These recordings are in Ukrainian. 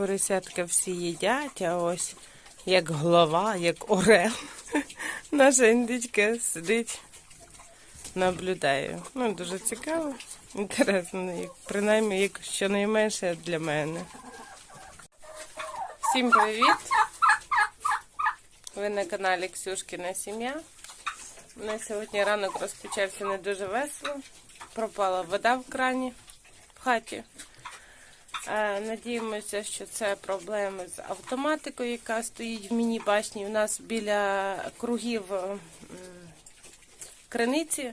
Поросятка всі їдять, а ось як голова, як орел. Наша індичка сидить, наблюдає. Ну, дуже цікаво, інтересно, принаймні, як щонайменше для мене. Всім привіт! Ви на каналі Ксюшкіна сім'я. У нас сьогодні ранок розпочався не дуже весело. Пропала вода в крані в хаті. Е, Надіємося, що це проблеми з автоматикою, яка стоїть в міні-башні. У нас біля кругів криниці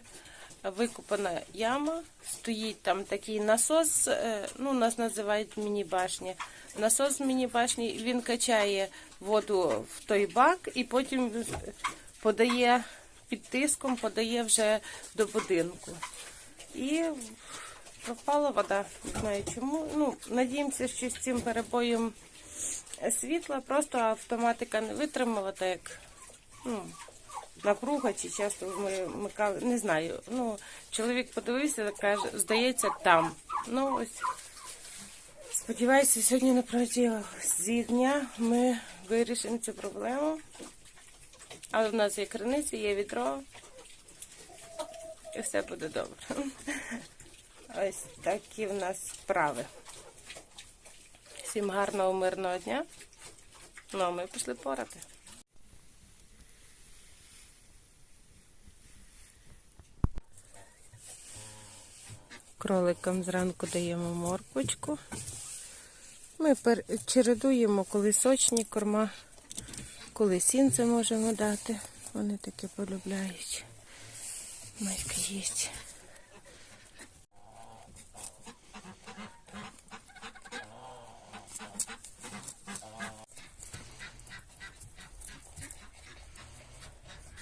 викопана яма, стоїть там такий насос, е, ну, нас називають міні-башні. Насос в міні-башні, він качає воду в той бак і потім подає під тиском, подає вже до будинку. І пропала вода. Не знаю чому. Ну, надіємося, що з цим перебоєм світла просто автоматика не витримала, так як ну, напруга чи часто ми вмикали, не знаю. Ну, чоловік подивився, каже, здається, там. Ну ось. Сподіваюся, сьогодні на протязі дня ми вирішимо цю проблему. Але в нас є криниця, є відро. І все буде добре. Ось такі в нас справи. Всім гарного, мирного дня. Ну, а ми пішли порати. Кроликам зранку даємо морквочку. Ми чередуємо коли сочні корма, коли сінце можемо дати. Вони таке полюбляють. Майка їсть.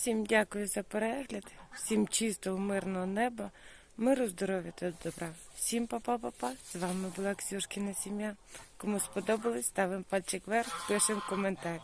Всім дякую за перегляд, всім чистого, мирного неба, миру, здоров'я та добра. Всім па-па-па-па. З вами була Ксюшкіна сім'я. Кому сподобалось, ставимо пальчик вверх, пишемо коментар.